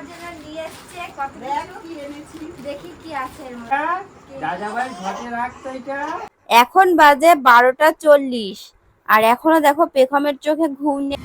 আমার জন্য নিয়ে এসছে কত কিছু দেখি কি আছে এর মধ্যে। দাদাভাই ঘটে রাখতো এটা। এখন বাজে বারোটা চল্লিশ। আর এখনও দেখো পেখমের চোখে ঘুম নেই।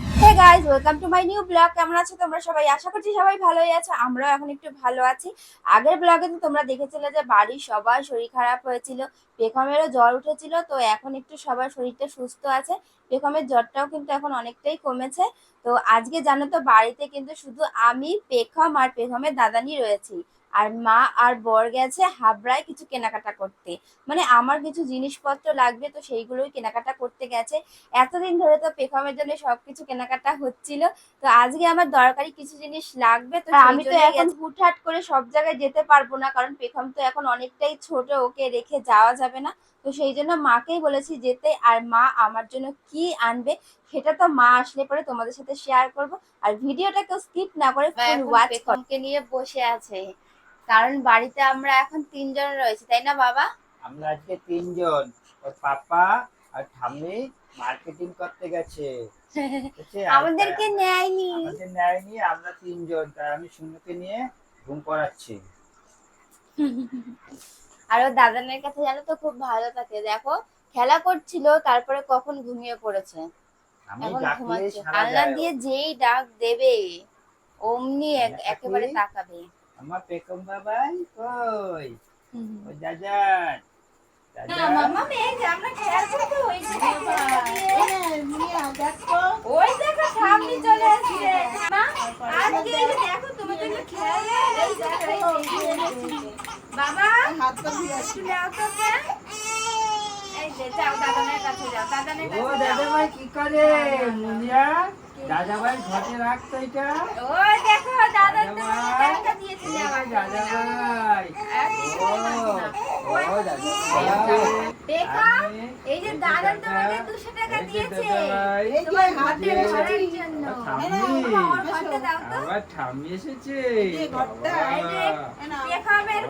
Welcome to my new blog কেমন তোমরা সবাই? আশা করছি সবাই ভালোই আমরাও এখন একটু ভালো আছি। আগের তোমরা দেখেছিলে যে বাড়ির সবার শরীর খারাপ হয়েছিল, পেখমেরও জ্বর উঠেছিল, তো এখন একটু সবার শরীরটা সুস্থ আছে। পেখমের জ্বরটাও কিন্তু এখন অনেকটাই কমেছে। তো আজকে জানো তো, বাড়িতে কিন্তু শুধু আমি, পেখম আর পেখমের দাদানি রয়েছি। আর মা আর বর গেছে হাবড়ায় কিছু কেনাকাটা করতে। মানে আমার কিছু জিনিসপত্র লাগবে তো সেইগুলোই কেনাকাটা করতে গেছে। এতদিন ধরে তো পেখমের জন্য সবকিছু কেনাকাটা হচ্ছিল। তো আজকে আমার দরকারি কিছু জিনিস লাগবে তো আমি তো এখন হুটহাট করে সব জায়গায় যেতে পারব না কারণ পেখম তো এখন অনেকটাই ছোট ওকে রেখে যাওয়া যাবে না। তো সেই জন্য মাকেই বলেছি যেতে আর মা আমার জন্য কি আনবে সেটা তো মা আসলে পরে তোমাদের সাথে শেয়ার করব। আর ভিডিওটা কেউ স্কিপ না করে ফুল ওয়াচ নিয়ে বসে আছে। কারণ বাড়িতে আমরা এখন তিনজন রয়েছে তাই না বাবা? আমরা আজকে তিনজন ওর পাপা আর ঠাম্মি মার্কেটিং করতে গেছে। আমাদেরকে নেয়নি। আমাদের নেয়নি আমরা তিনজন তাই আমি শুনুকে নিয়ে ঘুম পড়াচ্ছি। আর ও দাদানের কাছে জানো তো খুব ভালো থাকে দেখো খেলা করছিল তারপরে কখন ঘুমিয়ে পড়েছে। এখন ঘুমাচ্ছে। আল্লাহ দিয়ে যেই ডাক দেবে অমনি একেবারে তাকাবে। আমার পেকম বাবাই কই ও দাদা দাদা আমরা খেয়াল করতে ওই ওই দেখো সামনে চলে আসছে মা আজকে দেখো তোমার জন্য খেয়াল এই দেখো, এই যে, বাবা নাও তো এই যে যাও দাদানের কাছে যাও দাদানের ও কাছে যাও কি করে মুলিয়া দাদাভাই ঘটে রাখতো এটা? ওই দেখো দাদা তোমাকে দাদাভাই? টাকা দিয়েছিল আমার জন্য। দাদাভাই। ও ওই দেখা এই যে দাদা তোমাকে দাদা, দুশো টাকা দিয়েছে। দাদাভাই, তোমার এই ভরার জন্য। আমার ঘরটা দাও তো। আবার ঠাম্মি এসেছে। এই ঘরটা। দাদা, এই পেখমের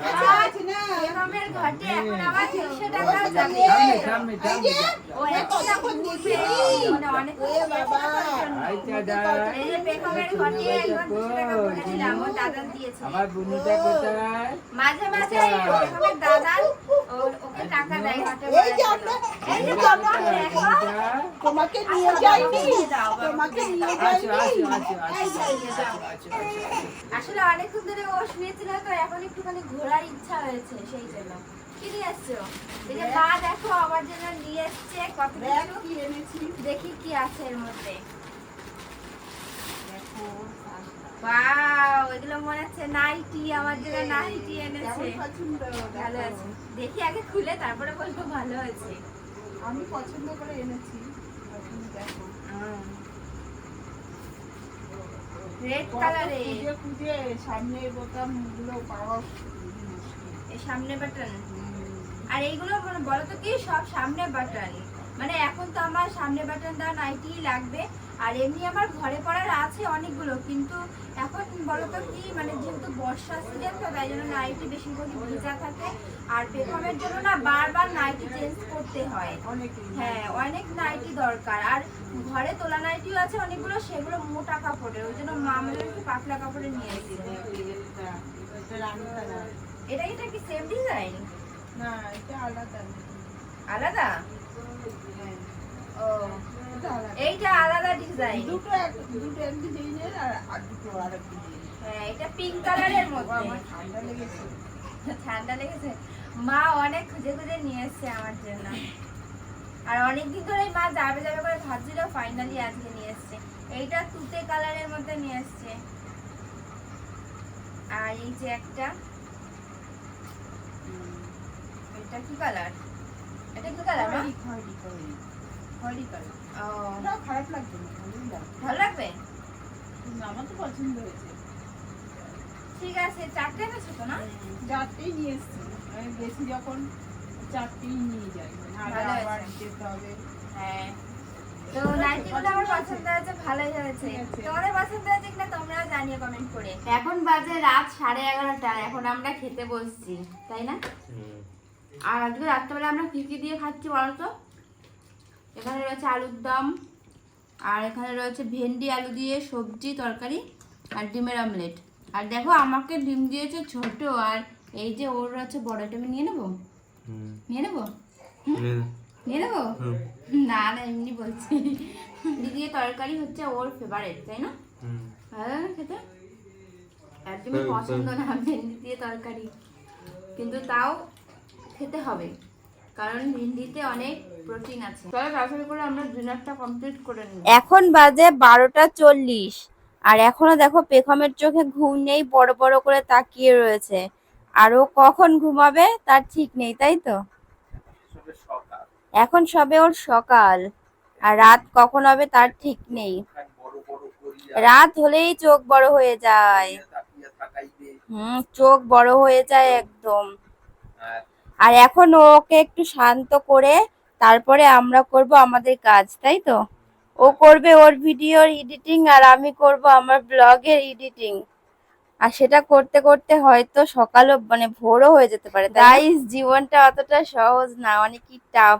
আমার বুনুটা কোথায়? মাঝে মাঝে ওকে টাকা দেয়? তোমাকে নিয়ে যাইনি? তোমাকে নিয়ে যাইনি। আসলে অনেকক্ষণ ধরে ও শুয়েছিল তো এখন একটুখানি ঘোরার ইচ্ছা হয়েছে সেই জন্য। কি নিয়ে এসছো? এই যে মা দেখো আমার জন্য নিয়ে এসছে কত কিছু। কি এনেছি। দেখি কি আছে এর মধ্যে। দেখো ওয়াও এগুলো মনে হচ্ছে নাইটি আমার জন্য নাইটি এনেছে। পছন্দ ভালো আছে। দেখি আগে খুলে তারপরে বলব ভালো হয়েছে আমি পছন্দ করে এনেছি দেখো। রেড কালারে খুঁজে খুঁজে সামনে বোতামগুলো পাওয়া সামনে বাটন আর এইগুলো মানে বলো তো কি সব সামনে বাটন মানে এখন তো আমার সামনে বাটন দেওয়া নাইটি লাগবে। আর এমনি আমার ঘরে পড়ার আছে অনেকগুলো কিন্তু এখন বলো তো কি মানে যেহেতু বর্ষা সিজন তো তাই জন্য নাইটি বেশিরভাগই ভিজা থাকে। আর পেখমের জন্য না বারবার নাইটি চেঞ্জ করতে হয়। হ্যাঁ অনেক নাইটি দরকার। আর ঘরে তোলা নাইটিও আছে অনেকগুলো সেগুলো মোটা কাপড়ের। ওই জন্য মা আমাদের একটু পাতলা কাপড়ে নিয়ে এসেছিল এটা এটা কি সেম ডিজাইন না এটা আলাদা। আলাদা? ও এইটা আলাদা ডিজাইন দুটো এক দুটো এক ডিজাইনের আর দুটো আর এক হ্যাঁ এটা পিঙ্ক কালারের মধ্যে। আমার ঠান্ডা লেগেছে। ঠান্ডা লেগেছে? মা অনেক খুঁজে খুঁজে নিয়ে এসছে আমার জন্য। আর অনেকদিন ধরে মা যাবে যাবে করে ভাবছিল ফাইনালি আজকে নিয়ে এসছে। এইটা তুতে কালারের মধ্যে নিয়ে এসছে। আর এই যে একটা এটা কি কালার এটা কি কালার মা? খয়েরি খয়েরি খয়েরি। কালার ও। ওটাও খারাপ লাগছে না ভালো লাগবে? আমার তো পছন্দ হয়েছে। ঠিক আছে চারটে এনেছো তো না? চারটেই নিয়ে এসছি। আমি বেশি যখন চারটেই নিয়ে যাই ভালো আবার যেতে হবে। হ্যাঁ। আমার পছন্দ হয়েছে ভালোই হয়েছে। তোমাদের পছন্দ হয়েছে কিনা তোমরাও জানিয়ে কমেন্ট করে। এখন বাজে রাত সাড়ে এগারোটা এখন আমরা খেতে বসছি তাই না? আর আজকে রাত্রেবেলা আমরা কি কি দিয়ে খাচ্ছি বলতো এখানে রয়েছে আলুর দম আর এখানে রয়েছে ভেন্ডি আলু দিয়ে সবজি তরকারি আর ডিমের অমলেট। আর দেখো আমাকে ডিম দিয়েছে ছোট আর এই যে ওর আছে বড় এটা আমি নিয়ে নেব? নিয়ে নেব? নিয়ে নেব? না না এমনি বলছি। তরকারি হচ্ছে ওর ফেভারিট তাই না? ভালো লাগে খেতে? একদমই পছন্দ না ভেন্ডি দিয়ে তরকারি। কিন্তু তাও খেতে হবে কারণ ভেন্ডিতে অনেক প্রোটিন আছে। চলো তাড়াতাড়ি করে আমরা ডিনারটা কমপ্লিট করে নিই। এখন বাজে বারোটা চল্লিশ আর এখনও দেখো পেখমের চোখে ঘুম নেই বড় বড় করে তাকিয়ে রয়েছে। আর ও কখন ঘুমাবে তার ঠিক নেই তাই তো? এখন সবে ওর সকাল আর রাত কখন হবে তার ঠিক নেই। রাত হলেই চোখ বড় হয়ে যায়। হুম চোখ বড় হয়ে যায় একদম। আর এখন ওকে একটু শান্ত করে তারপরে আমরা করব আমাদের কাজ তাই তো? ও করবে ওর ভিডিওর এডিটিং আর আমি করব আমার ব্লগের এডিটিং। আর সেটা করতে করতে হয়তো সকালও মানে ভোরও হয়ে যেতে পারে। গাইস জীবনটা অতটা সহজ না অনেকই টাফ